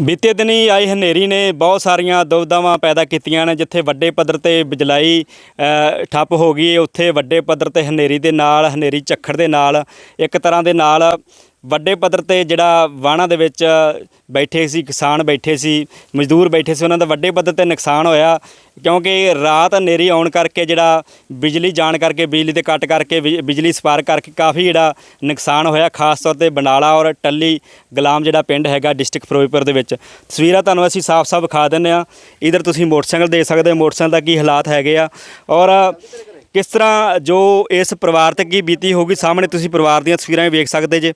ਬੀਤੇ ਦਿਨੀ ਆਈ ਹਨੇਰੀ ਨੇ ਬਹੁਤ ਸਾਰੀਆਂ ਦੁਵਿਧਾਵਾਂ ਪੈਦਾ ਕੀਤੀਆਂ ਨੇ, ਜਿੱਥੇ ਵੱਡੇ ਪੱਧਰ ਤੇ ਬਿਜਲਾਈ ਠੱਪ ਹੋ ਗਈ ਉੱਥੇ ਵੱਡੇ ਪੱਧਰ ਤੇ ਹਨੇਰੀ ਦੇ ਨਾਲ, ਹਨੇਰੀ ਝੱਖੜ ਦੇ ਨਾਲ, ਇੱਕ ਤਰ੍ਹਾਂ ਦੇ ਨਾਲ ਵੱਡੇ ਪੱਧਰ ਤੇ ਜਿਹੜਾ ਵਾਣਾ ਦੇ ਵਿੱਚ ਬੈਠੇ ਸੀ, ਕਿਸਾਨ ਬੈਠੇ ਸੀ, ਮਜ਼ਦੂਰ ਬੈਠੇ ਸੀ, ਉਹਨਾਂ ਦਾ ਵੱਡੇ ਪੱਧਰ ਤੇ ਨੁਕਸਾਨ ਹੋਇਆ ਕਿਉਂਕਿ ਰਾਤ ਹਨੇਰੀ ਆਉਣ ਕਰਕੇ ਜਿਹੜਾ ਬਿਜਲੀ ਜਾਣ ਕਰਕੇ, ਬਿਜਲੀ ਦੇ ਕੱਟ ਕਰਕੇ ਬਿਜ- ਬਿਜਲੀ ਸਪਾਰ ਕਰਕੇ ਕਾਫੀ ਜਿਹੜਾ ਨੁਕਸਾਨ ਹੋਇਆ, ਖਾਸ ਤੌਰ ਤੇ ਬਨਾਲਾ ਔਰ ਟੱਲੀ ਗੁਲਾਮ ਜਿਹੜਾ ਪਿੰਡ ਹੈਗਾ ਡਿਸਟ੍ਰਿਕਟ ਫਿਰੋਜ਼ਪੁਰ ਦੇ ਵਿੱਚ। ਤਸਵੀਰਾਂ ਤੁਹਾਨੂੰ ਅਸੀਂ ਸਾਫ਼-ਸਾਫ਼ ਵਿਖਾ ਦਿੰਦੇ ਆ ਇਧਰ ਤੁਸੀਂ ਮੋਟਰਸਾਈਕਲ ਦੇਖ ਸਕਦੇ ਹੋ, ਮੋਟਰਸਾਈਕਲ ਦਾ ਕੀ ਹਾਲਾਤ ਹੈਗੇ ਆ। ਔਰ ਕਿਸ ਤਰ੍ਹਾਂ ਜੋ ਇਸ ਪਰਿਵਾਰ ਤੇ ਕੀ ਬੀਤੀ ਹੋਗੀ ਸਾਹਮਣੇ ਤੁਸੀਂ ਪਰਿਵਾਰ ਦੀਆਂ ਤਸਵੀਰਾਂ ਵੀ ਵੇਖ ਸਕਦੇ ਜੇ।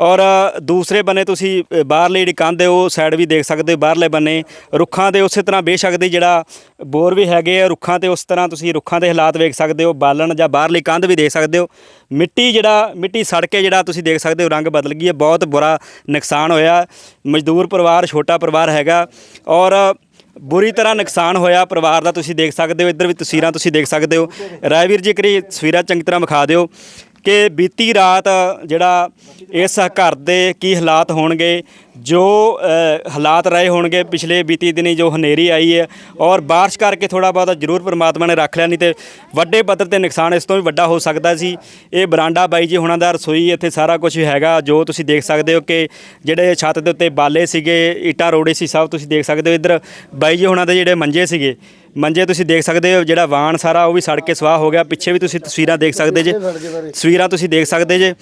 ਔਰ ਦੂਸਰੇ ਬੰਨੇ ਤੁਸੀਂ ਅ, ਬਾਹਰਲੀ ਜਿਹੜੀ ਕੰਧ ਹੈ ਉਹ ਸਾਈਡ ਵੀ ਦੇਖ ਸਕਦੇ ਹੋ ਬਾਹਰਲੇ ਬੰਨੇ। ਰੁੱਖਾਂ ਦੇ ਉਸੇ ਤਰ੍ਹਾਂ ਬੇਸ਼ੱਕ ਦੇ ਜਿਹੜਾ ਬੋਰ ਵੀ ਹੈਗੇ ਆ ਰੁੱਖਾਂ ਤੇ ਉਸ ਤਰ੍ਹਾਂ ਤੁਸੀਂ ਰੁੱਖਾਂ ਦੇ ਹਾਲਾਤ ਵੇਖ ਸਕਦੇ ਹੋ ਬਾਲਣ ਜਾਂ ਬਾਹਰਲੀ ਕੰਧ ਵੀ ਦੇਖ ਸਕਦੇ ਹੋ। ਮਿੱਟੀ ਜਿਹੜਾ ਮਿੱਟੀ ਸੜ ਕੇ ਜਿਹੜਾ ਤੁਸੀਂ ਦੇਖ ਸਕਦੇ ਹੋ ਰੰਗ ਬਦਲ ਗਈ ਹੈ ਬਹੁਤ ਬੁਰਾ ਨੁਕਸਾਨ ਹੋਇਆ। ਮਜ਼ਦੂਰ ਪਰਿਵਾਰ ਛੋਟਾ ਪਰਿਵਾਰ ਹੈਗਾ। ਔਰ ਬੁਰੀ ਤਰ੍ਹਾਂ ਨੁਕਸਾਨ ਹੋਇਆ ਪਰਿਵਾਰ ਦਾ, ਤੁਸੀਂ ਦੇਖ ਸਕਦੇ ਹੋ, ਇੱਧਰ ਵੀ ਤਸਵੀਰਾਂ ਤੁਸੀਂ ਦੇਖ ਸਕਦੇ ਹੋ। ਰਾਜਵੀਰ ਜੀ ਕਰੀ ਤਸਵੀਰਾਂ ਚੰਗੀ ਤਰ੍ਹਾਂ ਵਿਖਾ ਦਿਓ ਕਿ ਬੀਤੀ ਰਾਤ ਜਿਹੜਾ ਇਸ ਘਰ ਦੇ ਕੀ ਹਾਲਾਤ ਹੋਣਗੇ ਜੋ ਹਾਲਾਤ ਰਹੇ ਹੋਣਗੇ ਪਿਛਲੇ ਬੀਤੀ ਦਿਨੀ ਜੋ ਹਨੇਰੀ ਆਈ ਹੈ ਔਰ ਬਾਰਿਸ਼ ਕਰਕੇ ਥੋੜਾ ਬਹੁਤਾ ਜ਼ਰੂਰ ਪਰਮਾਤਮਾ ਨੇ ਰੱਖ ਲਿਆ ਨਹੀਂ ਤੇ ਵੱਡੇ ਪੱਧਰ ਤੇ ਨੁਕਸਾਨ ਇਸ ਤੋਂ ਵੀ ਵੱਡਾ ਹੋ ਸਕਦਾ ਸੀ। ਇਹ ਬਰਾਂਡਾ ਬਾਈ ਜੀ ਹੁਣਾਂ ਦਾ ਰਸੋਈ ਇੱਥੇ ਸਾਰਾ ਕੁਝ ਹੈਗਾ ਜੋ ਤੁਸੀਂ ਦੇਖ ਸਕਦੇ ਹੋ ਕਿ ਜਿਹੜੇ ਛੱਤ ਦੇ ਉੱਤੇ ਬਾਲੇ ਸੀਗੇ ਇੱਟਾਂ ਰੋੜੇ ਸੀ ਸਭ ਤੁਸੀਂ ਦੇਖ ਸਕਦੇ ਹੋ। ਇੱਧਰ ਬਾਈ ਜੀ ਹੁਣਾਂ ਦੇ ਜਿਹੜੇ ਮੰਜੇ ਸੀਗੇ ਮੰਜੇ ਤੁਸੀਂ ਦੇਖ ਸਕਦੇ ਹੋ ਜਿਹੜਾ ਵਾਣ ਸਾਰਾ ਉਹ ਵੀ ਸੜ ਕੇ ਸਵਾਹ ਹੋ ਗਿਆ ਪਿੱਛੇ ਵੀ ਤੁਸੀਂ ਤਸਵੀਰਾਂ ਦੇਖ ਸਕਦੇ ਜੇ ਤਸਵੀਰਾਂ ਤੁਸੀਂ ਦੇਖ ਸਕਦੇ ਜੇ।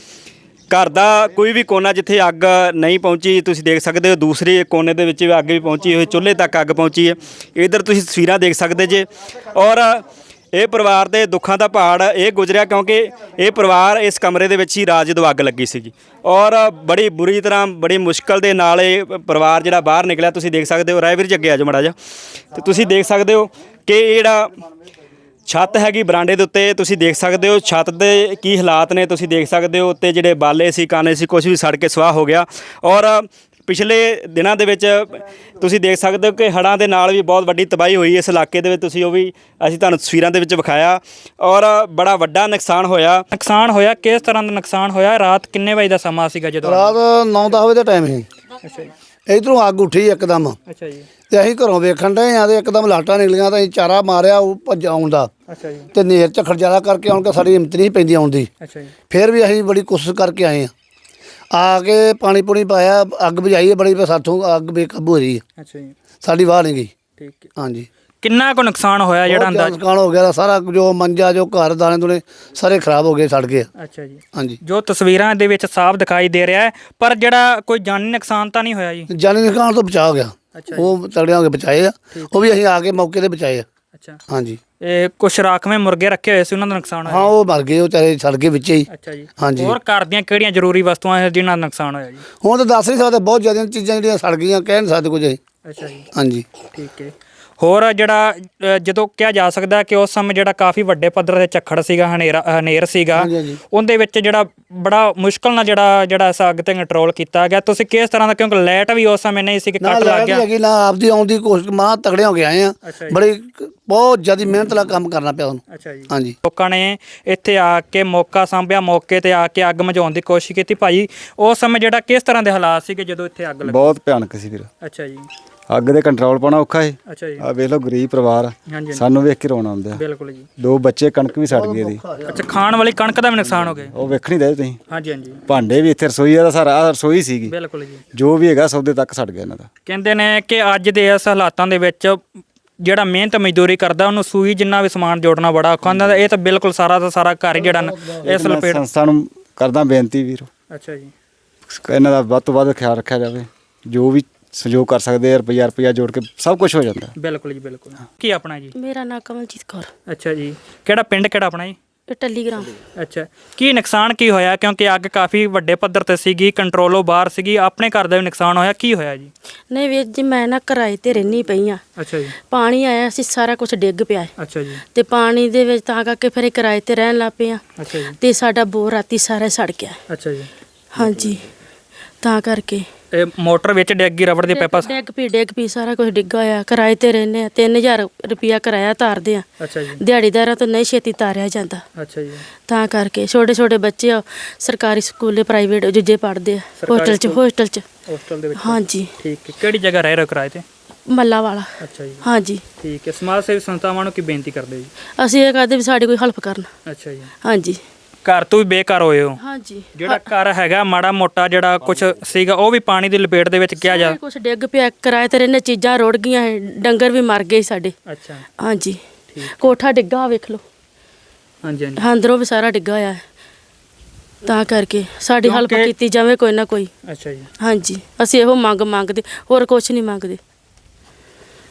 ਘਰ ਦਾ ਕੋਈ ਵੀ ਕੋਨਾ ਜਿੱਥੇ ਅੱਗ ਨਹੀਂ ਪਹੁੰਚੀ ਤੁਸੀਂ ਦੇਖ ਸਕਦੇ ਹੋ, ਦੂਸਰੇ ਕੋਨੇ ਦੇ ਵਿੱਚ ਵੀ ਅੱਗ ਵੀ ਪਹੁੰਚੀ ਹੋਈ, ਚੁੱਲ੍ਹੇ ਤੱਕ ਅੱਗ ਪਹੁੰਚੀ ਹੈ। ਇਧਰ ਤੁਸੀਂ ਤਸਵੀਰਾਂ ਦੇਖ ਸਕਦੇ ਜੇ। ਔਰ ਇਹ ਪਰਿਵਾਰ ਦੇ ਦੁੱਖਾਂ ਦਾ ਪਹਾੜ ਇਹ ਗੁਜ਼ਰਿਆ ਕਿਉਂਕਿ ਇਹ ਪਰਿਵਾਰ ਇਸ ਕਮਰੇ ਦੇ ਵਿੱਚ ਹੀ ਰਾਤ ਜਦੋਂ ਅੱਗ ਲੱਗੀ ਸੀਗੀ। ਔਰ ਬੜੀ ਬੁਰੀ ਤਰ੍ਹਾਂ, ਬੜੀ ਮੁਸ਼ਕਲ ਦੇ ਨਾਲ ਇਹ ਪਰਿਵਾਰ ਜਿਹੜਾ ਬਾਹਰ ਨਿਕਲਿਆ, ਤੁਸੀਂ ਦੇਖ ਸਕਦੇ ਹੋ। ਰਾਇਵੀਰ ਜੀ ਅੱਗੇ ਆ ਜਾਓ ਮੜਾ ਜਾ ਤੇ ਤੁਸੀਂ ਦੇਖ ਸਕਦੇ ਹੋ ਕਿ ਇਹ ਜਿਹੜਾ ਛੱਤ ਹੈਗੀ ਬਰਾਂਡੇ ਦੇ ਉੱਤੇ ਤੁਸੀਂ ਦੇਖ ਸਕਦੇ ਹੋ ਛੱਤ ਦੇ ਕੀ ਹਾਲਾਤ ਨੇ ਤੁਸੀਂ ਦੇਖ ਸਕਦੇ ਹੋ ਉੱਤੇ ਜਿਹੜੇ ਬਾਲੇ ਸੀ ਕਾਨੇ ਸੀ ਕੁਝ ਵੀ ਸੜ ਕੇ ਸਵਾਹ ਹੋ ਗਿਆ। ਔਰ ਪਿਛਲੇ ਦਿਨਾਂ ਦੇ ਵਿੱਚ ਤੁਸੀਂ ਦੇਖ ਸਕਦੇ ਹੋ ਕਿ ਹੜ੍ਹਾਂ ਦੇ ਨਾਲ ਵੀ ਬਹੁਤ ਵੱਡੀ ਤਬਾਹੀ ਹੋਈ ਇਸ ਇਲਾਕੇ ਦੇ ਵਿੱਚ ਤੁਸੀਂ ਉਹ ਵੀ ਅਸੀਂ ਤੁਹਾਨੂੰ ਤਸਵੀਰਾਂ ਦੇ ਵਿੱਚ ਵਿਖਾਇਆ। ਔਰ ਬੜਾ ਵੱਡਾ ਨੁਕਸਾਨ ਹੋਇਆ। ਨੁਕਸਾਨ ਹੋਇਆ ਕਿਸ ਤਰ੍ਹਾਂ ਦਾ ਨੁਕਸਾਨ ਹੋਇਆ? ਰਾਤ ਕਿੰਨੇ ਵਜੇ ਦਾ ਸਮਾਂ ਸੀਗਾ ਜਦੋਂ? ਰਾਤ 9-10 ਵਜੇ ਦਾ ਟਾਈਮ ਸੀ। ਅੱਛਾ ਜੀ। ਇਧਰੋਂ ਅੱਗ ਉੱਠੀ ਇੱਕਦਮ। ਅੱਛਾ ਜੀ। ਤੇ ਅਸੀਂ ਘਰੋਂ ਵੇਖਣ ਡਏ ਆ ਤੇ ਇੱਕਦਮ ਲਾਟਾਂ ਨਿਕਲੀਆਂ ਤਾਂ ਅਸੀਂ ਚਾਰਾ ਮਾਰਿਆ ਉਹ ਭੱਜ ਆਉਣ ਦਾ। ਅੱਛਾ ਜੀ। ਤੇ ਨੇਰ ਝਖੜ ਜ਼ਿਆਦਾ ਕਰਕੇ ਆਉਣ ਕੇ ਸਾਡੀ ਹਿੰਮਤ ਨਹੀਂ ਪੈਂਦੀ ਆਉਣ ਦੀ। ਅੱਛਾ ਜੀ। ਫਿਰ ਵੀ ਅਸੀਂ ਬੜੀ ਕੋਸ਼ਿਸ਼ ਕਰਕੇ ਆਏ ਆ ਆ ਕੇ ਪਾਣੀ ਪੂਣੀ ਪਾਇਆ ਅੱਗ ਬੁਝਾਈ ਹੈ ਬੜੀ ਪਰ ਸਾਥੋਂ ਅੱਗ ਬੇਕਾਬੂ ਹੋ ਰਹੀ ਹੈ। ਅੱਛਾ ਜੀ। ਸਾਡੀ ਵਾਹ ਨਹੀਂ ਗਈ। ਠੀਕ ਹੈ। ਹਾਂਜੀ। ਕਿੰਨਾ ਕੁ ਨੁਕਸਾਨ ਹੋਇਆ ਜਿਹੜਾ ਬਹੁਤ ਅੰਦਾਜ਼? ਨੁਕਸਾਨ ਹੋ ਗਿਆ ਸਾਰਾ ਜੋ ਮੰਜਾ ਜੋ ਘਰ ਦਾਣੇ ਦੁਣੇ ਸਾਰੇ ਖਰਾਬ ਹੋ ਗਏ ਸੜ ਗਏ ਅੱਛਾ ਜੀ। ਹਾਂਜੀ। ਜੋ ਤਸਵੀਰਾਂ ਦੇ ਵਿੱਚ ਸਾਫ਼ ਦਿਖਾਈ ਦੇ ਰਿਹਾ ਹੈ ਪਰ ਜਿਹੜਾ ਕੋਈ ਜਾਨੀ ਨੁਕਸਾਨ ਤਾਂ ਨਹੀਂ ਹੋਇਆ ਜੀ? ਜਾਨੀ ਨੁਕਸਾਨ ਤੋਂ ਬਚਾ ਹੋ ਗਿਆ। ਅੱਛਾ ਜੀ। ਉਹ ਤਗੜਿਆਂ ਹੋ ਕੇ ਬਚਾਏ ਆ। ਉਹ ਵੀ ਅਸੀਂ ਆ ਕੇ ਮੌਕੇ ਤੇ ਬਚਾਏ ਆ। ਅੱਛਾ। ਹਾਂਜੀ। ਇਹ ਕੁਛ ਰਾਖਵੇਂ ਮੁਰਗੇ ਰੱਖੇ ਹੋਏ ਸੀ ਉਹਨਾਂ ਦਾ ਨੁਕਸਾਨ ਹਾਂ ਹੋਇਆ ਉਹ ਮਰ ਗਏ ਉਹ ਚਾਰੇ ਸੜ ਗਏ ਵਿੱਚੇ ਹੀ। ਅੱਛਾ ਜੀ। ਹਾਂਜੀ। ਹੋਰ ਘਰ ਦੀਆਂ ਕਿਹੜੀਆਂ ਜ਼ਰੂਰੀ ਵਸਤੂਆਂ ਹੈ ਜਿਨ੍ਹਾਂ ਦਾ ਨੁਕਸਾਨ ਹੋਇਆ ਜੀ? ਹੁਣ ਤਾਂ ਦੱਸ ਨਹੀਂ ਸਕਦੇ ਬਹੁਤ ਜ਼ਿਆਦਾ ਚੀਜ਼ਾਂ ਜਿਹੜੀਆਂ ਸੜ ਗਈਆਂ ਕਹਿ ਨਹੀਂ ਸਕਦੇ ਕੁਝ ਅਸੀਂ। ਅੱਛਾ ਜੀ। ਹਾਂਜੀ। ਠੀਕ ਹੈ। ਹੋਰ ਜਿਹੜਾ ਅ, ਜਦੋਂ ਕਿਹਾ ਜਾ ਸਕਦਾ ਕਿ ਉਸ ਸਮੇਂ ਜਿਹੜਾ ਕਾਫੀ ਵੱਡੇ ਪੱਧਰ ਤੇ ਝੱਖੜ ਸੀਗਾ ਹਨੇਰਾ ਹਨੇਰ ਸੀਗਾ ਹਾਂਜੀ, ਹਾਂਜੀ। ਉਹਦੇ ਵਿੱਚ ਜਿਹੜਾ ਬੜਾ ਮੁਸ਼ਕਲ ਨਾਲ ਜਿਹੜਾ ਜਿਹੜਾ ਇਸ ਅੱਗ ਤੇ ਕੰਟਰੋਲ ਕੀਤਾ ਗਿਆ। ਤੁਸੀਂ ਕਿਸ ਤਰ੍ਹਾਂ ਦਾ ਕਿਉਂਕਿ ਲਾਈਟ ਵੀ ਉਸ ਸਮੇਂ ਨਹੀਂ ਸੀ ਕਿ ਨਾ ਕੱਟ ਲੱਗ ਲੱਗ ਗਿਆ। ਹੈਗੀ ਨਾ ਆਪਦੀ ਆਉਣ ਦੀ ਕੋਸ਼ਿਸ਼ ਮਾਂ ਤਗੜੇ ਹੋ ਕੇ ਆਏ ਆ। ਅੱਛਾ ਜੀ। ਬੜੀ ਬਹੁਤ ਜ਼ਿਆਦਾ ਮਿਹਨਤ ਨਾਲ ਕੰਮ ਕਰਨਾ ਪਿਆ ਉਹਨੂੰ। ਅੱਛਾ ਜੀ। ਹਾਂਜੀ। ਲੋਕਾਂ ਨੇ ਇੱਥੇ ਆ ਕੇ ਮੌਕਾ ਸੰਭਿਆ ਮੌਕੇ ਤੇ ਆ ਕੇ ਅੱਗ ਮਝਾਉਣ ਦੀ ਕੋਸ਼ਿਸ਼ ਕੀਤੀ। ਭਾਈ ਉਸ ਸਮੇਂ ਜਿਹੜਾ ਕਿਸ ਤਰ੍ਹਾਂ ਦੇ ਹਾਲਾਤ ਸੀਗੇ ਜਦੋਂ ਇੱਥੇ ਅੱਗ ਲੱਗੀ? ਬਹੁਤ ਭਿਆਨਕ ਸੀ ਵੀਰ। ਅੱਛਾ ਜੀ। ਅੱਗ ਦੇ ਕੰਟਰੋਲ ਪਾਉਣਾ ਔਖਾ ਹੈ ਅੱਛਾ ਜੀ। ਆ ਵੇਖ ਲਓ ਗਰੀਬ ਪਰਿਵਾਰ ਆ। ਹਾਂਜੀ। ਸਾਨੂੰ ਵੇਖ ਕੇ ਰੋਣਾ ਆਉਂਦਾ ਬਿਲਕੁਲ ਜੀ। ਦੋ ਬੱਚੇ ਕਣਕ ਵੀ ਸੜ ਗਈ ਇਹਦੀ। ਅੱਛਾ ਖਾਣ ਵਾਲੀ ਕਣਕ ਦਾ ਵੀ ਨੁਕਸਾਨ ਹੋ ਗਿਆ। ਉਹ ਵੇਖਣੀ ਦੇ ਤੁਸੀਂ। ਹਾਂਜੀ ਹਾਂਜੀ। ਭਾਂਡੇ ਵੀ ਇੱਥੇ ਰਸੋਈ ਦਾ ਸਾਰਾ ਆਹ ਰਸੋਈ ਸੀਗੀ। ਬਿਲਕੁਲ ਜੀ। ਜੋ ਵੀ ਹੈਗਾ ਸੌਦੇ ਤੱਕ ਸੜ ਗਿਆ ਇਹਨਾਂ ਦਾ। ਕਹਿੰਦੇ ਨੇ ਕਿ ਅੱਜ ਦੇ ਇਸ ਹਾਲਾਤਾਂ ਦੇ ਵਿੱਚ ਜਿਹੜਾ ਮਿਹਨਤ ਮਜ਼ਦੂਰੀ ਕਰਦਾ ਉਹਨੂੰ ਸੂਈ ਜਿੰਨਾ ਵੀ ਸਮਾਨ ਜੋੜਨਾ ਬੜਾ ਔਖਾ ਹੁੰਦਾ ਇਹ ਤਾਂ ਬਿਲਕੁਲ ਸਾਰਾ ਦਾ ਸਾਰਾ ਘਰ ਹੀ ਜਿਹੜਾ ਨਾ ਇਸ ਮੈਂ ਲਪੇਟ ਸੰਸਥਾ ਨੂੰ ਕਰਦਾ ਬੇਨਤੀ ਵੀਰ। ਅੱਛਾ ਜੀ। ਇਹਨਾਂ ਦਾ ਵੱਧ ਤੋਂ ਵੱਧ ਖਿਆਲ ਰੱਖਿਆ ਜਾਵੇ। ਜੋ ਵੀ ਸਹਿਯੋਗ ਕਰ ਸਕਦੇ ਆ ਰੁਪਈਆ ਰੁਪਈਆ ਜੋੜ ਕੇ ਸਭ ਕੁਝ ਹੋ ਜਾਂਦਾ। ਬਿਲਕੁਲ ਜੀ ਬਿਲਕੁਲ। ਕੀ ਆਪਣਾ ਜੀ? ਮੇਰਾ ਨਾਂ ਕਮਲਜੀਤ ਕੌਰ। ਅੱਛਾ ਜੀ। ਕਿਹੜਾ ਪਿੰਡ ਕਿਹੜਾ ਆਪਣਾ ਜੀ? ਇਹ ਟੈਲੀਗ੍ਰਾਮ ਅੱਛਾ। ਕੀ ਨੁਕਸਾਨ ਕੀ ਹੋਇਆ? ਕਿਉਂਕਿ ਅੱਗ ਕਾਫੀ ਵੱਡੇ ਪੱਧਰ ਤੇ ਸੀਗੀ ਕੰਟਰੋਲੋਂ ਬਾਹਰ ਸੀਗੀ ਆਪਣੇ ਘਰ ਦਾ ਵੀ ਨੁਕਸਾਨ ਹੋਇਆ ਕੀ ਹੋਇਆ ਜੀ? ਨਹੀਂ ਵੀਰ ਜੀ ਮੈਂ ਨਾ ਕਿਰਾਏ ਤੇ ਰਹਿਣੀ ਪਈ ਆ ਅੱਛਾ ਜੀ। ਪਾਣੀ ਆਇਆ ਸੀ ਸਾਰਾ ਕੁਝ ਡਿੱਗ ਪਿਆ ਹੈ। ਅੱਛਾ ਜੀ। ਤੇ ਪਾਣੀ ਦੇ ਵਿੱਚ ਤਾਂ ਕਰਕੇ ਫਿਰ ਇਹ ਕਿਰਾਏ ਤੇ ਰਹਿਣ ਲੱਗ ਪਏ ਆ ਅੱਛਾ ਜੀ। ਤੇ ਸਾਡਾ ਬੋਰ ਰਾਤੀ ਸਾਰਾ ਸੜ ਗਿਆ। ਅੱਛਾ ਜੀ। ਹਾਂਜੀ। ਤਾਂ ਕਰਕੇ। ਇਹ ਮੋਟਰ ਵਿੱਚ ਡਿੱਗ ਗਈ ਰਬੜ ਦੇ ਪੈਪਾ ਡਿੱਗ ਪੀ ਡਿੱਗ ਪੀ ਸਾਰਾ ਕੁਝ ਡਿੱਗਾ ਹੋਇਆ। ਕਿਰਾਏ ਤੇ ਰਹਿੰਦੇ ਆ 3000 ਰੁਪਿਆ ਕਿਰਾਇਆ ਤਾਰਦੇ ਆ। ਅੱਛਾ ਜੀ। ਦਿਹਾੜੀਦਾਰਾਂ ਤੋਂ ਨਹੀਂ ਛੇਤੀ ਤਾਰਿਆ ਜਾਂਦਾ। ਅੱਛਾ ਜੀ। ਤਾਂ ਕਰਕੇ ਛੋਟੇ ਛੋਟੇ ਬੱਚੇ ਆ, ਸਰਕਾਰੀ ਸਕੂਲੇ ਪ੍ਰਾਈਵੇਟ ਜੁਜੇ ਪੜ੍ਹਦੇ ਆ। ਸਰਕਾਰੀ ਹੋਸਟਲ ਚ ਸਕੂਲ? ਹੋਸਟਲ ਚ। ਹੋਸਟਲ ਦੇ ਵਿੱਚ ਹਾਂਜੀ। ਠੀਕ ਹੈ। ਕਿਹੜੀ ਜਗ੍ਹਾ ਰਹਿ ਰਹੇ ਹੋ ਕਿਰਾਏ ਤੇ? ਮੱਲਾ ਵਾਲਾ। ਅੱਛਾ ਜੀ। ਹਾਂਜੀ। ਠੀਕ ਹੈ। ਸਮਾਜ ਸੇਵੀ ਸੰਸਥਾਵਾਂ ਨੂੰ ਕੀ ਬੇਨਤੀ ਕਰਦੇ ਜੀ? ਅਸੀਂ ਇਹ ਕਹਦੇ ਵੀ ਸਾਡੀ ਕੋਈ ਹੈਲਪ ਕਰਨ। ਅੱਛਾ ਜੀ। ਹਾਂਜੀ। ਘਰ ਤੋਂ ਵੀ ਬੇਘਰ ਹੋਏ ਹੋ। ਹਾਂਜੀ। ਜਿਹੜਾ ਘਰ ਹੈਗਾ ਮਾੜਾ ਮੋਟਾ ਜਿਹੜਾ ਕੁਝ ਸੀਗਾ ਉਹ ਵੀ ਪਾਣੀ ਦੀ ਲਪੇਟ ਦੇ ਵਿੱਚ ਕਿਹਾ ਜਾ ਕੁਝ ਡਿੱਗ ਪਿਆ ਕਿਰਾਏ ਤੇ ਰਹਿੰਦੇ ਚੀਜ਼ਾਂ ਰੁੜ ਗਈਆਂ ਹੈ, ਡੰਗਰ ਵੀ ਮਰ ਗਏ ਸਾਡੇ। ਅੱਛਾ। ਹਾਂਜੀ। ਕੋਠਾ ਡਿੱਗਾ ਵੇਖ ਲਓ। ਹਾਂਜੀ ਹਾਂਜੀ। ਅੰਦਰੋਂ ਵੀ ਸਾਰਾ ਡਿੱਗਾ ਹੋਇਆ। ਹੈ ਤਾਂ ਕਰਕੇ ਸਾਡੀ ਹੈਲਪ ਕਿਉਂਕਿ- ਕੀਤੀ ਜਾਵੇ ਕੋਈ ਨਾ ਕੋਈ। ਅੱਛਾ ਜੀ। ਹਾਂਜੀ। ਅਸੀਂ ਇਹੋ ਮੰਗ ਮੰਗਦੇ ਹੋਰ ਕੁਝ ਨਹੀਂ ਮੰਗਦੇ।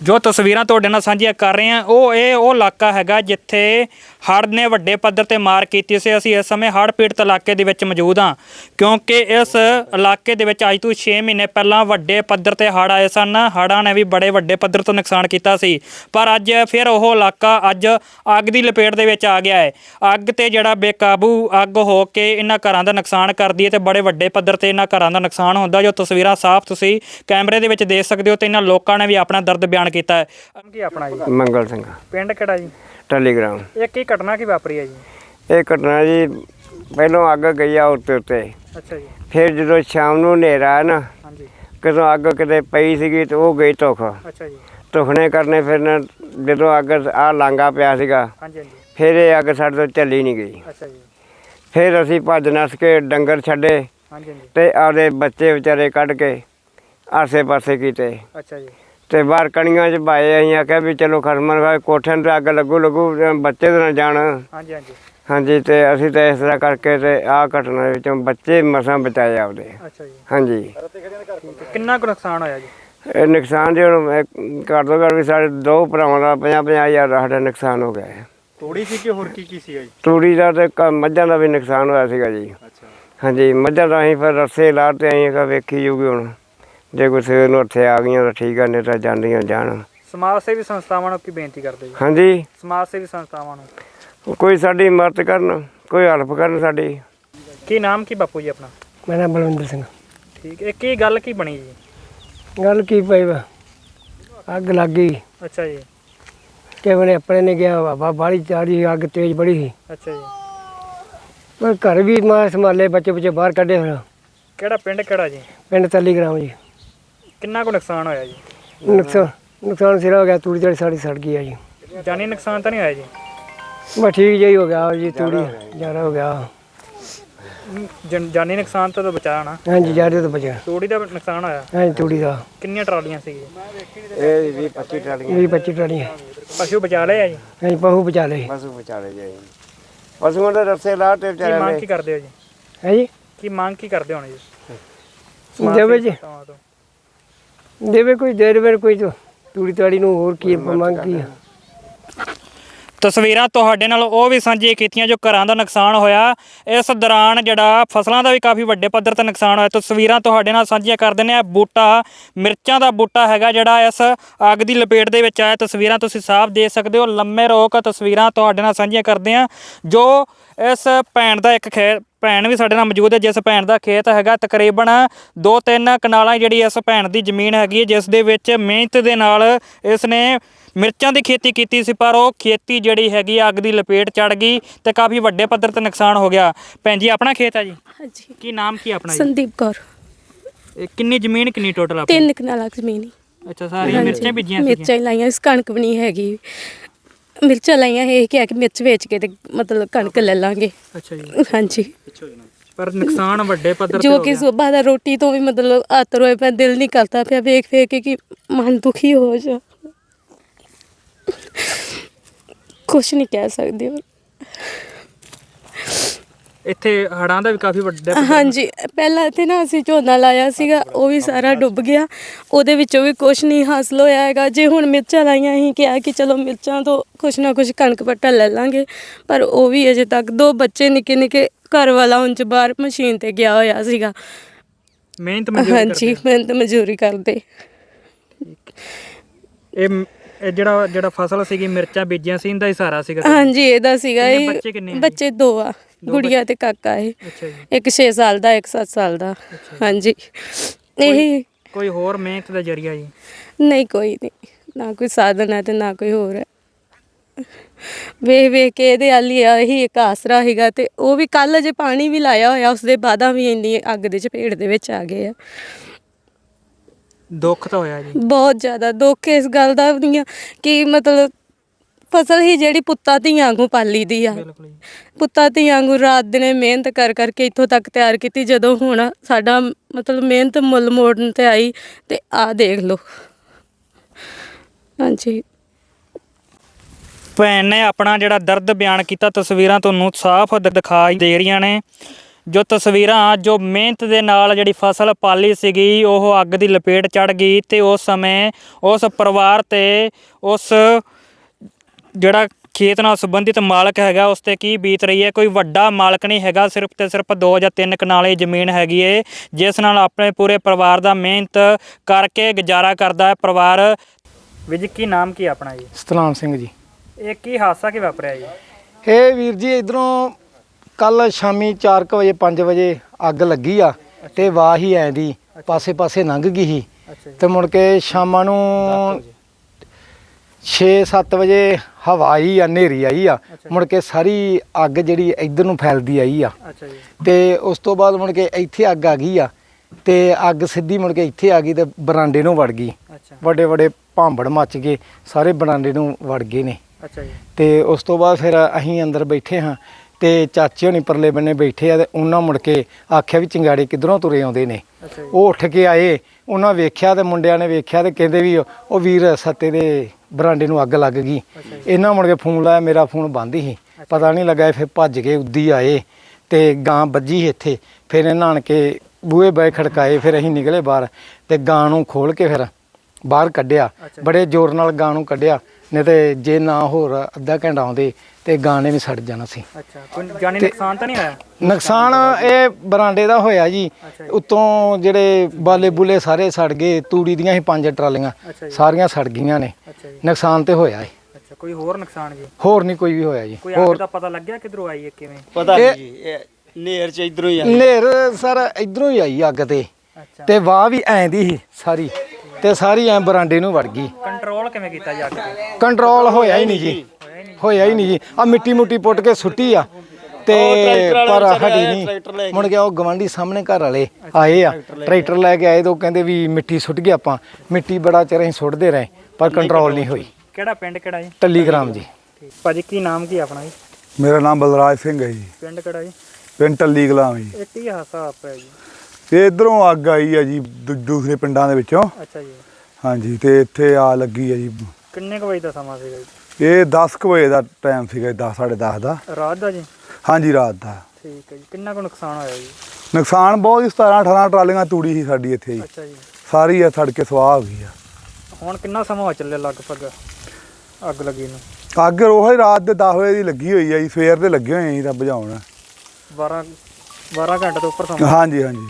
ਜੋ ਤਸਵੀਰਾਂ ਤੁਹਾਡੇ ਨਾਲ ਸਾਂਝੀਆਂ ਕਰ ਰਹੇ ਹਾਂ, ਉਹ ਇਹ ਉਹ ਇਲਾਕਾ ਹੈਗਾ ਜਿੱਥੇ ਹੜ੍ਹ ਨੇ ਵੱਡੇ ਪੱਧਰ ਤੇ ਮਾਰ ਕੀਤੀ ਸੀ। ਅਸੀਂ ਇਸ ਸਮੇਂ ਹੜ੍ਹ ਪੀੜਤ ਇਲਾਕੇ ਦੇ ਵਿੱਚ ਮੌਜੂਦ ਹਾਂ, ਕਿਉਂਕਿ ਇਸ ਇਲਾਕੇ ਦੇ ਵਿੱਚ ਅੱਜ ਤੋਂ 6 ਮਹੀਨੇ ਪਹਿਲਾਂ ਵੱਡੇ ਪੱਧਰ ਤੇ ਹੜ੍ਹ ਆਏ ਸਨ। ਹੜ੍ਹਾਂ ਨੇ ਵੀ ਬੜੇ ਵੱਡੇ ਪੱਧਰ ਤੋਂ ਨੁਕਸਾਨ ਕੀਤਾ ਸੀ। ਪਰ ਅੱਜ ਫਿਰ ਉਹ ਇਲਾਕਾ ਅੱਜ ਅੱਗ ਦੀ ਲਪੇਟ ਦੇ ਵਿੱਚ ਆ ਗਿਆ ਹੈ। ਅੱਗ ਤੇ ਜਿਹੜਾ ਬੇਕਾਬੂ ਅੱਗ ਹੋ ਕੇ ਇਹਨਾਂ ਘਰਾਂ ਦਾ ਨੁਕਸਾਨ ਕਰਦੀ ਹੈ ਤੇ ਬੜੇ ਵੱਡੇ ਪੱਧਰ ਤੇ ਇਹਨਾਂ ਘਰਾਂ ਦਾ ਨੁਕਸਾਨ ਹੁੰਦਾ। ਜੋ ਤਸਵੀਰਾਂ ਸਾਫ਼ ਤੁਸੀਂ ਕੈਮਰੇ ਦੇ ਵਿੱਚ ਦੇਖ ਸਕਦੇ ਹੋ ਤੇ ਇਹਨਾਂ ਲੋਕਾਂ ਨੇ ਵੀ ਆਪਣਾ ਦਰਦ ਬਿਆਨ ਕੀਤਾ ਹੈ। ਕੀ ਆਪਣਾ ਜੀ? ਮੰਗਲ ਸਿੰਘ। ਪਿੰਡ ਕਿਹੜਾ ਜੀ? ਟੈਲੀਗ੍ਰਾਮ। ਇਹ ਕੀ ਘਟਨਾ ਕੀ ਵਾਪਰੀ ਹੈ ਜੀ? ਇਹ ਘਟਨਾ ਜੀ ਪਹਿਲੋਂ ਅੱਗ ਗਈ ਆ ਉੱਤੇ ਉੱਤੇ। ਅੱਛਾ ਜੀ। ਫਿਰ ਜਦੋਂ ਸ਼ਾਮ ਨੂੰ ਹਨੇਰਾ ਆਇਆ ਨਾ ਹਾਂਜੀ। ਕਦੋਂ ਅੱਗ ਕਿਤੇ ਪਈ ਸੀਗੀ ਤੇ ਉਹ ਗਈ ਧੁੱਖ। ਅੱਛਾ ਜੀ। ਧੁਖਣੇ ਕਰਨੇ ਫਿਰ ਨਾ ਜਦੋਂ ਅੱਗ ਆ ਲਾਂਗਾ ਪਿਆ ਸੀਗਾ ਹਾਂਜੀ ਹਾਂਜੀ। ਫਿਰ ਇਹ ਅੱਗ ਸਾਡੇ ਤੋਂ ਚੱਲੀ ਨਹੀਂ ਗਈ। ਅੱਛਾ ਜੀ। ਫਿਰ ਅਸੀਂ ਭੱਜ ਨੱਸ ਕੇ ਡੰਗਰ ਛੱਡੇ ਹਾਂਜੀ ਹਾਂਜੀ। ਤੇ ਆਪਦੇ ਬੱਚੇ ਵਿਚਾਰੇ ਕੱਢ ਕੇ ਆਸੇ ਪਾਸੇ ਕੀਤੇ। ਅੱਛਾ ਜੀ। ਤੇ ਬਾਹਰ ਕਣੀਆਂ 'ਚ ਭਾਏ ਅਸੀਂ ਆਖਿਆ ਵੀ ਚਲੋ ਖਸਮਨ ਵਾ ਕੋਠਿਆਂ ਤੇ ਅੱਗ ਲੱਗੂ ਲੱਗੂ ਬੱਚੇ ਤੇ ਨਾ ਜਾਣ। ਹਾਂਜੀ ਹਾਂਜੀ। ਹਾਂਜੀ ਤੇ ਅਸੀਂ ਤਾਂ ਇਸ ਤਰ੍ਹਾਂ ਕਰਕੇ ਤੇ ਆਹ ਘਟਨਾ ਦੇ ਵਿੱਚੋਂ ਬੱਚੇ ਮਸਾਂ ਬਚਾਏ ਆਪਦੇ। ਅੱਛਾ ਜੀ। ਹਾਂਜੀ। ਕਿੰਨਾ ਕੁ ਨੁਕਸਾਨ ਹੋਇਆ ਜੀ? ਇਹ ਨੁਕਸਾਨ ਜੀ ਹੁਣ ਘੱਟ ਤੋਂ ਘੱਟ ਵੀ ਸਾਡੇ ਦੋ ਭਰਾਵਾਂ ਦਾ 50 50 ਹਜ਼ਾਰ ਦਾ ਸਾਡਾ ਨੁਕਸਾਨ ਹੋ ਗਿਆ ਹੈ। ਤੋੜੀ ਸੀ ਕਿ ਹੋਰ ਕੀ ਕੀ ਸੀਗਾ ਜੀ? ਤੂੜੀ ਦਾ ਤੇ ਕ- ਮੱਝਾਂ ਦਾ ਵੀ ਨੁਕਸਾਨ ਹੋਇਆ ਸੀਗਾ ਜੀ। ਅੱਛਾ। ਹਾਂਜੀ ਮੱਝਾਂ ਦਾ ਅਸੀਂ ਫਿਰ ਰੱਸੇ ਲਾ ਤੇ ਅਸੀਂ ਕਾ ਵੇਖੀ ਜੂਗੀ ਹੁਣ। ਜੇ ਕੋਈ ਸਵੇਰ ਨੂੰ ਉੱਥੇ ਆ ਗਈਆਂ ਤਾਂ ਠੀਕ ਆ ਨਹੀਂ ਤਾਂ ਜਾਂਦੀਆਂ ਜਾਣ। ਸਮਾਜ ਸੇਵੀ ਸੰਸਥਾਵਾਂ ਨੂੰ ਕੀ ਬੇਨਤੀ ਕਰਦੇ ਜੀ? ਹਾਂਜੀ। ਸਮਾਜ ਸੇਵੀ ਸੰਸਥਾਵਾਂ ਨੂੰ। ਕੋਈ ਸਾਡੀ ਮਦਦ ਕਰਨ ਕੋਈ ਹੈਲਪ ਕਰਨ ਸਾਡੀ। ਕੀ ਨਾਮ ਕੀ ਬਾਪੂ ਜੀ ਆਪਣਾ? ਮੇਰਾ ਨਾਮ ਬਲਵਿੰਦਰ ਸਿੰਘ। ਠੀਕ ਇਹ ਕੀ ਗੱਲ ਕੀ ਬਣੀ ਜੀ? ਗੱਲ ਕੀ ਪਈ ਵਾ? ਅੱਗ ਲੱਗ ਗਈ। ਅੱਛਾ ਜੀ। ਕਿਵੇਂ ਆਪਣੇ ਨੇ ਗਿਆ ਬਾਬਾ ਬਾੜੀ ਚਾੜੀ ਅੱਗ ਤੇਜ਼ ਬੜੀ ਸੀ। ਅੱਛਾ ਜੀ। ਪਰ ਘਰ ਵੀ ਮਾਂ ਸੰਭਾਲੇ ਬੱਚੇ ਬੱਚੇ ਬਾਹਰ ਕੱਢੇ ਫਿਰ ਕਿਹੜਾ ਪਿੰਡ ਕਿਹੜਾ ਜੀ? ਪਿੰਡ ਤਲੀਗ੍ਰਾਮ ਜੀ। ਕਿੰਨਾ ਕੁ ਨੁਕਸਾਨ ਹੋਇਆ ਜੀ? ਨੁਕਸਾਨ ਨੁਕਸਾਨ ਸਿਰਾ ਹੋ ਗਿਆ ਤੂੜੀ ਜਿਹੜੀ ਸਾਡੀ ਸੜ ਗਈ ਆ ਜੀ। ਜਾਨੀ ਨੁਕਸਾਨ ਤਾਂ ਨਹੀਂ ਹੋਇਆ ਜੀ? ਬਸ ਠੀਕ ਜਿਹੀ ਹੋ ਗਿਆ ਜੀ ਤੂੜੀ ਜ਼ਿਆਦਾ ਹੋ ਗਿਆ। ਜਨ- ਜਾਨੀ ਨੁਕਸਾਨ ਤੋਂ ਨਾ। ਹਾਂਜੀ ਜ਼ਿਆਦਾ ਤਾਂ ਬਚਿਆ ਤੂੜੀ ਦਾ ਨੁਕਸਾਨ ਹੋਇਆ? ਹਾਂਜੀ ਤੂੜੀ ਦਾ। ਕਿੰਨੀਆਂ ਟਰਾਲੀਆਂ ਸੀ ਇਹ ਵੀ 25 ਟਾਲੀਆਂ ਵੀਹ ਪੱਚੀ ਟਰਾਲੀਆਂ। ਪਸ਼ੂ ਬਚਾ ਲਏ ਆ ਜੀ? ਹਾਂਜੀ ਪਹੂ ਬਚਾ ਲਏ। ਪਸ਼ੂ ਵਿਚਾਰੇ ਜੀ। ਪਸ਼ੂਆਂ ਦੇ ਰੱਸੇ ਲਾ ਤੇ ਕੀ ਵਿਚਾਰੇ ਮੰਗ ਕੀ ਕਰਦੇ ਹੋ ਜੀ? ਹੈ ਜੀ? ਕੀ ਮੰਗ ਕੀ ਕਰਦੇ ਹੋਣੇ ਜੀ? ਦੇਵੇ ਜੀ। ਤੋਂ। ਦੇਵੇ ਕੋਈ ਦੇ ਦੇਵੇ ਕੋਈ ਤਾਂ। ਤੂੜੀ ਤਾੜੀ ਨੂੰ ਹੋਰ ਕੀ ਮੰਗ ਕੀ ਆ? ਤਸਵੀਰਾਂ ਤੁਹਾਡੇ ਨਾਲ ਉਹ ਵੀ ਸਾਂਝੀਆਂ ਕੀਤੀਆਂ ਜੋ ਘਰਾਂ ਦਾ ਨੁਕਸਾਨ ਹੋਇਆ। ਇਸ ਦੌਰਾਨ ਜਿਹੜਾ ਫਸਲਾਂ ਦਾ ਵੀ ਕਾਫੀ ਵੱਡੇ ਪੱਧਰ ਤੇ ਨੁਕਸਾਨ ਹੋਇਆ। ਤਸਵੀਰਾਂ ਤੁਹਾਡੇ ਨਾਲ ਸਾਂਝੀਆਂ ਕਰ ਦਿੰਦੇ ਆ ਬੂਟਾ ਮਿਰਚਾਂ ਦਾ ਬੂਟਾ ਹੈਗਾ ਜਿਹੜਾ ਇਸ ਅੱਗ ਦੀ ਲਪੇਟ ਦੇ ਵਿੱਚ ਆਇਆ। ਤਸਵੀਰਾਂ ਤੁਸੀਂ ਸਾਫ਼ ਦੇਖ ਸਕਦੇ ਹੋ। ਲੰਮੇ ਰੋਕ ਤਸਵੀਰਾਂ ਤੁਹਾਡੇ ਨਾਲ ਸਾਂਝੀਆਂ ਕਰਦੇ ਆ ਜੋ ਇਸ ਭੈਣ ਦਾ ਇੱਕ ਖੇ ਭੈਣ ਵੀ ਸਾਡੇ ਨਾਲ ਮੌਜੂਦ ਹੈ ਜਿਸ ਭੈਣ ਦਾ ਖੇਤ ਹੈਗਾ ਤਕਰੀਬਨ 2-3 ਕਨਾਲਾਂ ਜਿਹੜੀ ਇਸ ਭੈਣ ਦੀ ਜ਼ਮੀਨ ਹੈਗੀ ਹੈ ਜਿਸ ਦੇ ਵਿੱਚ ਮਿਹਨਤ ਦੇ ਨਾਲ ਇਸ ਨੇ ਮਿਰਚਾਂ ਦੀ ਖੇਤੀ ਕੀਤੀ ਸੀ ਪਰ ਉਹ ਖੇਤੀ ਜਿਹੜੀ ਹੈਗੀ ਅੱਗ ਦੀ ਲਪੇਟ ਚੜ ਗਈ ਤੇ ਕਾਫੀ ਵੱਡੇ ਪੱਧਰ ਤੇ ਨੁਕਸਾਨ ਹੋ ਗਿਆ। ਭੈਣ ਜੀ ਆਪਣਾ ਖੇਤ ਹੈ ਜੀ? ਹਾਂਜੀ। ਕੀ ਨਾਮ ਕੀ ਆਪਣਾ ਜੀ? ਸੰਦੀਪ ਕੌਰ। ਇਹ ਕਿੰਨੀ ਜ਼ਮੀਨ ਕਿੰਨੀ ਟੋਟਲ ਆਪਣੀ? ਤਿੰਨ ਕਨਾਲਾਂ ਜ਼ਮੀਨ ਹੀ। ਅੱਛਾ ਸਾਰੀਆਂ ਮਿਰਚਾਂ ਬੀਜੀਆਂ ਸੀਗੀਆਂ? ਮਿਰਚਾਂ ਹੀ ਲਾਈਆਂ ਇਸ ਕਣਕ ਵੀ ਨਹੀਂ ਹੈਗੀ। ਮਿਰਚਾਂ ਲਾਈਆਂ ਇਹ ਕਿ ਆ ਕਿ ਮਿਰਚ ਵੇਚ ਕੇ ਤੇ ਮਤਲਬ ਕਣਕ ਲੈ ਲਾਂਗੇ। ਅੱਛਾ ਜੀ। ਹਾਂਜੀ। ਪਰ ਨੁਕਸਾਨ ਵੱਡੇ ਪੱਧਰ ਤੇ ਜੋ ਹੋ ਕਿ ਗਿਆ। ਸੁਬਾਹ ਦਾ ਰੋਟੀ ਤੋਂ ਵੀ ਮਤਲਬ ਆਤਰ ਹੋਏ ਪਿਆ ਦਿਲ ਨਹੀਂ ਕਰਦਾ ਪਿਆ ਵੇਖ ਵੇਖ ਕੇ ਕਿ ਮਨ ਦੁਖੀ ਹੋ ਜਾ। ਕੁਛ ਨਹੀਂ ਕਹਿ ਸਕਦੀ। ਇੱਥੇ ਹੜਾਂ ਦਾ ਵੀ ਕਾਫੀ ਵੱਡਾ ਹਾਂਜੀ ਪਹਿਲਾਂ ਇੱਥੇ ਨਾ ਅਸੀਂ ਝੋਨਾ ਲਾਇਆ ਸੀਗਾ ਉਹ ਵੀ ਸਾਰਾ ਡੁੱਬ ਗਿਆ। ਉਹਦੇ ਵਿੱਚੋਂ ਵੀ ਕੁਝ ਨਹੀਂ ਹਾਸਲ ਹੋਇਆ ਹੈਗਾ। ਜੇ ਹੁਣ ਮਿਰਚਾਂ ਲਾਈਆਂ ਅਸੀਂ ਕਿਹਾ ਕਿ ਚਲੋ ਮਿਰਚਾਂ ਤੋਂ ਕੁਛ ਨਾ ਕੁਛ ਕਣਕ ਪੱਟਾ ਲੈ ਲਾਂਗੇ। ਪਰ ਉਹ ਵੀ ਅਜੇ ਤੱਕ ਦੋ ਬੱਚੇ ਨਿੱਕੇ ਨਿੱਕੇ ਘਰ ਵਾਲਾ ਉਂਝ ਬਾਹਰ ਮਸ਼ੀਨ ਤੇ ਗਿਆ ਹੋਇਆ ਸੀਗਾ। ਮਿਹਨਤ ਮਜ਼ਦੂਰੀ ਹਾਂਜੀ ਮਿਹਨਤ ਮਜ਼ਦੂਰੀ ਕਰਦੇ। ਇਹ ਇਹ ਜਿਹੜਾ ਜਿਹੜਾ ਫਸਲ ਸੀਗੀ ਮਿਰਚਾਂ ਬੀਜੀਆਂ ਸੀ ਇਹਦਾ ਹੀ ਸਾਰਾ ਸੀਗਾ ਹਾਂਜੀ ਇਹਦਾ ਸੀਗਾ ਕਿੰਨੇ ਇਹ ਬੱਚੇ ਕਿੰਨੇ ਆ ਜੀ? ਬੱਚੇ ਦੋ ਆ ਗੁੜੀਆ ਤੇ ਕਾਕਾ ਹੈ ਅੱਛਾ ਜੀ। ਇੱਕ 6 ਸਾਲ ਦਾ ਇੱਕ 7 ਸਾਲ ਦਾ। ਹਾਂਜੀ। ਇਹੀ ਕੋਈ ਹੋਰ ਮਿਹਨਤ ਦਾ ਜਰੀਆ ਜੀ? ਨਹੀਂ ਕੋਈ ਨਹੀਂ। ਨਾ ਕੋਈ ਸਾਧਨ ਹੈ ਤੇ ਨਾ ਕੋਈ ਹੋਰ ਹੈ। ਵੇਖ ਵੇਖ ਕੇ ਇਹਦੇ ਆਲੀ ਇਹੀ ਇੱਕ ਆਸਰਾ ਹੈਗਾ ਤੇ ਉਹ ਵੀ ਕੱਲ ਜੇ ਪਾਣੀ ਵੀ ਲਾਇਆ ਹੋਇਆ ਉਸਦੇ ਬਾਅਦਾਂ ਵੀ ਇੰਨੀ ਅੱਗ ਦੇ ਚਪੇਟ ਦੇ ਵਿੱਚ ਆ ਗਏ ਆ। ਦੁੱਖ ਤਾਂ ਹੋਇਆ ਜੀ। ਬਹੁਤ ਜ਼ਿਆਦਾ ਦੁੱਖ ਇਸ ਗੱਲ ਦਾ ਵੀ ਆ ਕਿ ਮਤਲਬ ਫਸਲ ਹੀ ਜਿਹੜੀ ਪੁੱਤਾਂ ਧੀਆਂ ਵਾਂਗੂ ਪਾਲੀ ਦੀ ਆ। ਬਿਲਕੁਲ ਜੀ। ਪੁੱਤਾਂ ਧੀਆਂ ਵਾਂਗੂ ਰਾਤ ਦਿਨੇ ਮਿਹਨਤ ਕਰ ਕਰਕੇ ਇੱਥੋਂ ਤੱਕ ਤਿਆਰ ਕੀਤੀ ਜਦੋਂ ਹੁਣ ਸਾਡਾ ਮਤਲਬ ਮਿਹਨਤ ਮੁੱਲ ਮੋੜਨ ਤੇ ਆਈ ਤੇ ਆ ਦੇਖ ਲਓ। ਹਾਂਜੀ। ਭੈਣ ਨੇ ਆਪਣਾ ਜਿਹੜਾ ਦਰਦ ਬਿਆਨ ਕੀਤਾ, ਤਸਵੀਰਾਂ ਤੁਹਾਨੂੰ ਸਾਫ਼ ਦਿਖਾਈ ਦੇ ਰਹੀਆਂ ਨੇ। ਜੋ ਤਸਵੀਰਾਂ, ਜੋ ਮਿਹਨਤ ਦੇ ਨਾਲ ਜਿਹੜੀ ਫਸਲ ਪਾਲੀ ਸੀਗੀ, ਉਹ ਅੱਗ ਦੀ ਲਪੇਟ ਚੜ ਗਈ ਤੇ ਉਸ ਸਮੇਂ ਉਸ ਪਰਿਵਾਰ ਤੇ ਉਸ ਜਿਹੜਾ ਖੇਤ ਨਾਲ ਸੰਬੰਧਿਤ ਮਾਲਕ ਹੈਗਾ, ਉਸ ਤੇ ਕੀ ਬੀਤ ਰਹੀ ਹੈ? ਕੋਈ ਵੱਡਾ ਮਾਲਕ ਨਹੀਂ ਹੈਗਾ, ਸਿਰਫ ਤੇ ਸਿਰਫ 2 ਜਾਂ 3 ਕਨਾਲੇ ਜ਼ਮੀਨ ਹੈਗੀ ਏ, ਜਿਸ ਨਾਲ ਆਪਣੇ ਪੂਰੇ ਪਰਿਵਾਰ ਦਾ ਮਿਹਨਤ ਕਰਕੇ ਗੁਜ਼ਾਰਾ ਕਰਦਾ ਹੈ ਪਰਿਵਾਰ। ਵਿਜ, ਕੀ ਨਾਮ ਕੀ ਆਪਣਾ ਜੀ? ਸਤਨਾਮ ਸਿੰਘ ਜੀ। ਇਹ ਕੀ ਹਾਦਸਾ ਕੀ ਵਾਪਰਿਆ ਜੀ? ਇਹ ਵੀਰ ਜੀ ਇਧਰੋਂ ਕੱਲ ਸ਼ਾਮੀ 4 ਵਜੇ 5 ਵਜੇ ਅੱਗ ਲੱਗੀ ਆ ਤੇ ਵਾਹ ਹੀ ਐਂ ਦੀ ਪਾਸੇ ਪਾਸੇ ਲੰਘ ਗਈ ਸੀ। ਤੇ ਮੁੜ ਕੇ ਸ਼ਾਮਾਂ ਨੂੰ 6-7 ਵਜੇ। ਹਵਾ ਆਈ ਆ ਹਨੇਰੀ ਆਈ ਆ। ਮੁੜ ਕੇ ਸਾਰੀ ਅੱਗ ਜਿਹੜੀ ਇਧਰ ਨੂੰ ਫੈਲਦੀ ਆਈ ਆ। ਤੇ ਉਸ ਤੋਂ ਬਾਅਦ ਮੁੜ ਕੇ ਇੱਥੇ ਅੱਗ ਆ ਗਈ ਆ। ਤੇ ਅੱਗ ਸਿੱਧੀ ਮੁੜ ਕੇ ਇੱਥੇ ਆ ਗਈ ਤੇ ਬਰਾਂਡੇ ਨੂੰ ਵੜ ਗਈ। ਵੱਡੇ ਵੱਡੇ ਭਾਂਬੜ ਮੱਚ ਗਏ ਸਾਰੇ ਬਰਾਂਡੇ ਨੂੰ ਵੜ ਗਏ ਨੇ। ਅੱਛਾ ਜੀ। ਤੇ ਉਸ ਤੋਂ ਬਾਅਦ ਫਿਰ ਅਸੀਂ ਅੰਦਰ ਬੈਠੇ ਹਾਂ ਤੇ ਚਾਚੇ ਹੋਣੀ ਪਰਲੇ ਬੰਨੇ ਬੈਠੇ ਆ ਤੇ ਉਹਨਾਂ ਮੁੜ ਕੇ ਆਖਿਆ ਵੀ ਚਿੰਗਾੜੇ ਕਿੱਧਰੋਂ ਤੁਰੇ ਆਉਂਦੇ ਨੇ। ਅੱਛਾ ਜੀ। ਉਹ ਉੱਠ ਕੇ ਆਏ ਉਹਨਾਂ ਵੇਖਿਆ ਤੇ ਮੁੰਡਿਆਂ ਨੇ ਵੇਖਿਆ ਤੇ ਕਹਿੰਦੇ ਵੀ ਉਹ ਵੀਰ ਸੱਤੇ ਦੇ ਬਰਾਂਡੇ ਨੂੰ ਅੱਗ ਲੱਗ ਗਈ। ਇਹਨਾਂ ਮੁੜ ਕੇ ਫੋਨ ਲਾਇਆ ਮੇਰਾ ਫੋਨ ਬੰਦ ਹੀ। ਪਤਾ ਨਹੀਂ ਲੱਗਾ ਫਿਰ ਭੱਜ ਕੇ ਉੱਦੀ ਆਏ ਤੇ ਗਾਂ ਵੱਜੀ ਇੱਥੇ। ਫਿਰ ਇਹਨਾਂ ਆਣ ਕੇ ਬੂਹੇ ਬਾਏ ਖੜਕਾਏ ਫਿਰ ਅਸੀਂ ਨਿਕਲੇ ਬਾਹਰ ਤੇ ਗਾਂ ਨੂੰ ਖੋਲ ਕੇ ਫਿਰ ਬਾਹਰ ਕੱਢਿਆ। ਬੜੇ ਜ਼ੋਰ ਨਾਲ ਗਾਂ ਨੂੰ ਕੱਢਿਆ। ਨਹੀਂ ਤੇ ਜੇ ਨਾ ਹੋਰ ਅੱਧਾ ਘੰਟਾ ਆਉਂਦੇ ਤੇ ਗਾਂ ਨੇ ਵੀ ਸੜ ਜਾਣਾ ਸੀ। ਅੱਛਾ ਕੋਈ ਜਾਨੀ ਨੁਕਸਾਨ ਤਾਂ ਨਹੀਂ ਹੋਇਆ? ਨੁਕਸਾਨ ਇਹ ਬਰਾਂਡੇ ਦਾ ਹੋਇਆ ਜੀ। ਉੱਤੋਂ ਜਿਹੜੇ ਬਾਲੇ ਬੁਲੇ ਸਾਰੇ ਸੜ ਗਏ ਤੂੜੀ ਦੀਆਂ ਹੀ ਪੰਜ ਟਰਾਲੀਆਂ ਅੱਛਾ ਜੀ। ਸਾਰੀਆਂ ਸੜ ਗਈਆਂ ਨੇ। ਅੱਛਾ ਜੀ। ਨੁਕਸਾਨ ਤੇ ਹੋਇਆ ਹੈ ਅੱਛਾ ਕੋਈ ਹੋਰ ਨੁਕਸਾਨ ਜੀ? ਹੋਰ ਨਹੀਂ ਕੋਈ ਵੀ ਹੋਇਆ ਜੀ। ਕੋਈ ਅੱਗ ਦਾ ਪਤਾ ਲੱਗਿਆ ਕਿਧਰੋਂ ਆਈ ਹੈ ਕਿਵੇਂ? ਪਤਾ ਇਹ- ਨਹੀਂ ਜੀ ਇਹ ਨੇਰ ਚ ਇਧਰੋਂ ਹੀ ਆ। ਨੇਰ ਸਰ ਇਧਰੋਂ ਹੀ ਆਈ ਅੱਗ ਤੇ। ਅੱਛਾ। ਤੇ ਵਾਹ ਵੀ ਐਂ ਦੀ ਸੀ ਸਾਰੀ। ਤੇ ਸਾਰੀ ਐਂ ਬਰਾਂਡੇ ਨੂੰ ਵੜ ਗਈ। ਕੰਟਰੋਲ ਕਿਵੇਂ ਕੀਤਾ ਜਾ ਕੇ? ਕੰਟਰੋਲ ਹੋਇਆ ਹੀ ਨਹੀਂ ਜੀ। ਹੋਇਆ ਹੀ ਨਹੀਂ ਜੀ। ਆ ਮਿੱਟੀ ਮੁੱਟੀ ਪੁੱਟ ਕੇ ਸੁੱਟੀ ਆ। ਤੇ ਪਰ ਹਟੀ ਨਹੀਂ। ਮੁੜ ਗਿਆ ਉਹ ਗਵਾਂਢੀ ਸਾਹਮਣੇ ਘਰ ਵਾਲੇ ਆਏ ਆ। ਟਰੈਕਟਰ ਲੈ ਕੇ। ਆਏ ਤਾਂ ਉਹ ਕਹਿੰਦੇ ਵੀ ਮਿੱਟੀ ਸੁੱਟ ਗਈ ਆਪਾਂ। ਮਿੱਟੀ ਬੜਾ ਚਿਰ ਅਸੀਂ ਸੁੱਟਦੇ ਰਹੇ ਪਰ ਕੰਟਰੋਲ ਨਹੀਂ ਹੋਈ। ਕਿਹੜਾ ਪਿੰਡ ਕਿਹੜਾ ਜੀ? ਟੱਲੀਗ੍ਰਾਮ ਜੀ। ਠੀਕ ਭਾਜੀ ਕੀ ਨਾਮ ਕੀ ਆਪਣਾ ਜੀ? ਮੇਰਾ ਨਾਮ ਬਲਰਾਜ ਸਿੰਘ ਹੈ ਜੀ। ਪਿੰਡ ਕਿਹੜਾ ਜੀ? ਪਿੰਡ ਟੱਲੀ ਕਲਾਂ ਜੀ। ਇਹ ਕੀ ਹਾਦਸਾ ਵਾਪਰਿਆ ਜੀ? ਤੇ ਇਧਰੋਂ ਅੱਗ ਆਈ ਹੈ ਜੀ ਦੂ- ਦੂਸਰੇ ਪਿੰਡਾਂ ਦੇ ਵਿੱਚੋਂ। ਅੱਛਾ ਜੀ। ਹਾਂਜੀ ਤੇ ਇੱਥੇ ਆ ਲੱਗੀ ਹੈ ਜੀ। ਕਿੰਨੇ ਕੁ ਵਜੇ ਦਾ ਸਮਾਂ ਸੀਗਾ ਜੀ? ਇਹ 10 ਕੁ ਵਜੇ ਦਾ ਟਾਈਮ ਸੀਗਾ 10 10:30 ਦਾ। ਰਾਤ ਦਾ ਜੀ? ਹਾਂਜੀ ਰਾਤ ਦਾ। ਠੀਕ ਹੈ ਜੀ। ਕਿੰਨਾ ਕੁ ਨੁਕਸਾਨ ਹੋਇਆ ਜੀ? ਨੁਕਸਾਨ ਬਹੁਤ ਹੀ 17 18 ਟਰਾਲੀਆਂ ਤੂੜੀ ਸੀ ਸਾਡੀ ਇੱਥੇ ਜੀ। ਅੱਛਾ ਜੀ। ਸਾਰੀ ਆ ਸੜ ਕੇ ਸਵਾਹ ਹੋ ਗਈ ਆ। ਹੁਣ ਕਿੰਨਾ ਸਮਾਂ ਹੋ ਚੱਲਿਆ ਲਗਭਗ ਅੱਗ ਲੱਗੀ ਨੂੰ? ਅੱਗ ਉਹ ਹੀ ਰਾਤ ਦੇ 10 ਵਜੇ ਦੀ ਲੱਗੀ ਹੋਈ ਹੈ ਜੀ ਸਵੇਰ ਦੇ ਲੱਗੇ ਹੋਏ ਸੀ ਤਾਂ ਬੁਝਾਉਣ 12 12 ਘੰਟੇ ਤੋਂ ਉੱਪਰ ਸਮਾਂ। ਹਾਂਜੀ ਹਾਂਜੀ।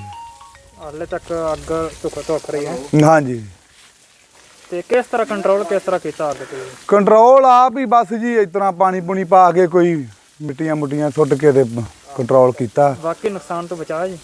ਹਾਲੇ ਤੱਕ ਅੱਗ ਧੁੱਖ ਧੁੱਖ ਰਹੀ ਹੈ। ਹਾਂਜੀ। ਤੇ ਕਿਸ ਤਰ੍ਹਾਂ ਕੰਟਰੋਲ ਕਿਸ ਤਰ੍ਹਾਂ ਕੀਤਾ ਅੱਗ ਤੇ? ਕੰਟਰੋਲ ਆਪ ਹੀ ਬਸ ਜੀ ਤਰ੍ਹਾਂ ਪਾਣੀ ਪੂਣੀ ਪਾ ਕੇ ਕੋਈ ਮਿੱਟੀਆਂ ਮੁੱਟੀਆਂ ਸੁੱਟ ਕੇ ਤੇ ਕੰਟਰੋਲ ਕੀਤਾ। ਬਾਕੀ ਨੁਕਸਾਨ ਤੋਂ ਬਚਾ ਜੀ?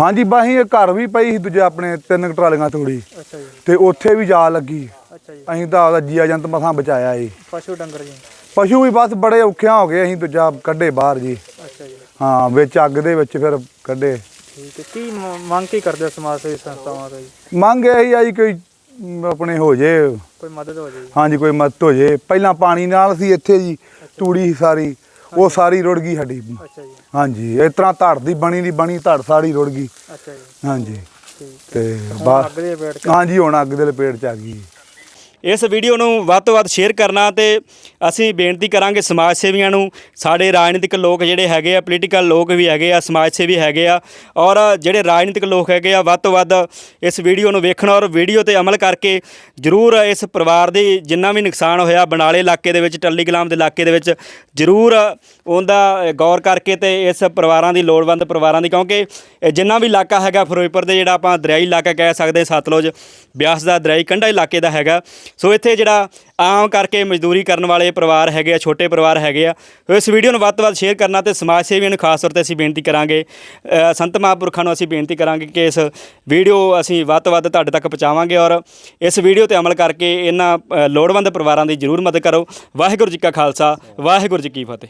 ਹਾਂਜੀ ਬਾਹੀ ਇਹ ਘਰ ਵੀ ਪਈ ਸੀ ਦੂਜੇ ਆਪਣੇ ਤਿੰਨ ਟਰਾਲੀਆਂ ਤੂੜੀ। ਅੱਛਾ ਜੀ। ਤੇ ਉੱਥੇ ਵੀ ਜਾ ਲੱਗੀ। ਅੱਛਾ ਜੀ। ਅਸੀਂ ਤਾਂ ਆਪਦਾ ਜੀਆ ਜੰਤ ਮਸਾਂ ਬਚਾਇਆ ਜੀ ਪਸ਼ੂ ਡੰਗਰ ਜੀ। ਪਸ਼ੂ ਵੀ ਬਸ ਬੜੇ ਔਖਿਆਂ ਹੋ ਗਏ ਅਸੀਂ ਦੂਜਾ ਕੱਢੇ ਬਾਹਰ ਜੀ। ਅੱਛਾ ਜੀ। ਹਾਂ ਵਿੱਚ ਅੱਗ ਦੇ ਵਿੱਚ ਫਿਰ ਕੱਢੇ। ਠੀਕ ਹੈ। ਕੀ ਮ- ਮੰਗ ਕੀ ਕਰਦੇ ਹੋ ਸਮਾਜ ਸੇਵੀ ਸੰਸਥਾਵਾਂ ਤੋਂ ਜੀ? ਮੰਗ ਇਹੀ ਆ ਜੀ ਕੋਈ ਮ, ਆਪਣੇ ਹੋ ਜੇ। ਕੋਈ ਮਦਦ ਹੋ ਜਾਏ ਜੀ? ਹਾਂਜੀ ਕੋਈ ਮਦਦ ਹੋ ਜੇ। ਪਹਿਲਾਂ ਪਾਣੀ ਨਾਲ ਸੀ ਇੱਥੇ ਜੀ ਤੂੜੀ ਸੀ ਸਾਰੀ ਉਹ ਸਾਰੀ ਰੁੜ ਗਈ ਸਾਡੀ। ਅੱਛਾ ਜੀ। ਹਾਂਜੀ ਇਸ ਤਰ੍ਹਾਂ ਧੜ ਦੀ ਬਣੀ ਦੀ ਬਣੀ ਧੜ ਸਾਰੀ ਰੁੜ ਗਈ। ਅੱਛਾ ਜੀ। ਹਾਂਜੀ। ਠੀਕ ਤੇ ਹੁਣ ਬਾ ਅੱਗ ਦੇ ਵੇਟ ਕੇ ਹਾਂਜੀ ਹੁਣ ਅੱਗ ਦੇ ਲਪੇਟ ਚ ਆ ਗਈ ਇਸ ਵੀਡੀਓ ਨੂੰ ਵੱਧ ਤੋਂ ਵੱਧ ਸ਼ੇਅਰ ਕਰਨਾ ਤੇ ਅਸੀਂ ਬੇਨਤੀ ਕਰਾਂਗੇ ਸਮਾਜ ਸੇਵੀਆਂ ਨੂੰ, ਸਾਡੇ ਰਾਜਨੀਤਿਕ ਲੋਕ ਜਿਹੜੇ ਹੈਗੇ ਆ ਪੋਲੀਟੀਕਲ ਲੋਕ ਵੀ ਹੈਗੇ ਆ, ਸਮਾਜ ਸੇਵੀ ਹੈਗੇ ਆ ਔਰ ਜਿਹੜੇ ਰਾਜਨੀਤਿਕ ਲੋਕ ਹੈਗੇ ਆ, ਵੱਧ ਤੋਂ ਵੱਧ ਇਸ ਵੀਡੀਓ ਨੂੰ ਵੇਖਣਾ ਔਰ ਵੀਡੀਓ ਤੇ ਅਮਲ ਕਰਕੇ ਜ਼ਰੂਰ ਇਸ ਪਰਿਵਾਰ ਦੀ ਜਿੰਨਾ ਵੀ ਨੁਕਸਾਨ ਹੋਇਆ ਬਨਾਲੇ ਇਲਾਕੇ ਦੇ ਵਿੱਚ, ਟੱਲੀ ਗੁਲਾਮ ਦੇ ਇਲਾਕੇ ਦੇ ਵਿੱਚ, ਜ਼ਰੂਰ ਉਹਦਾ ਗੌਰ ਕਰਕੇ ਤੇ ਇਸ ਪਰਿਵਾਰਾਂ ਦੀ ਲੋੜਵੰਦ ਪਰਿਵਾਰਾਂ ਦੀ ਕਿਉਂਕਿ ਇਹ ਜਿੰਨਾ ਵੀ ਇਲਾਕਾ ਹੈਗਾ, ਫਿਰੋਜ਼ਪੁਰ ਦੇ ਜਿਹੜਾ ਆਪਾਂ ਦਰਿਆਈ ਇਲਾਕਾ ਕਹਿ ਸਕਦੇ, ਸਤਲੁਜ, ਬਿਆਸ ਦਾ ਦਰਿਆਈ ਕੰਢਾ ਇਲਾਕੇ ਦਾ ਹੈਗਾ ਸੋ ਇੱਥੇ ਜਿਹੜਾ ਆਮ ਕਰਕੇ ਮਜ਼ਦੂਰੀ ਕਰਨ ਵਾਲੇ ਪਰਿਵਾਰ ਹੈਗੇ ਆ, ਛੋਟੇ ਪਰਿਵਾਰ ਹੈਗੇ ਆ, ਸੋ ਇਸ ਵੀਡੀਓ ਨੂੰ ਵੱਧ ਤੋਂ ਵੱਧ ਸ਼ੇਅਰ ਕਰਨਾ ਤੇ ਸਮਾਜ ਸੇਵੀਆਂ ਨੂੰ ਖਾਸ ਤੌਰ ਤੇ ਅਸੀਂ ਬੇਨਤੀ ਕਰਾਂਗੇ। ਸੰਤ ਮਹਾਂਪੁਰਖਾਂ ਨੂੰ ਅਸੀਂ ਬੇਨਤੀ ਕਰਾਂਗੇ ਕਿ ਇਸ ਵੀਡੀਓ ਅਸੀਂ ਵੱਧ ਤੋਂ ਵੱਧ ਤੁਹਾਡੇ ਤੱਕ ਪਹੁੰਚਾਵਾਂਗੇ ਔਰ ਇਸ ਵੀਡੀਓ ਤੇ ਅਮਲ ਕਰਕੇ ਇਹਨਾਂ ਲੋੜਵੰਦ ਪਰਿਵਾਰਾਂ ਦੀ ਜ਼ਰੂਰ ਮਦਦ ਕਰੋ। ਵਾਹਿਗੁਰੂ ਜੀ ਕਾ ਖਾਲਸਾ, ਵਾਹਿਗੁਰੂ ਜੀ ਕੀ ਫਤਿਹ।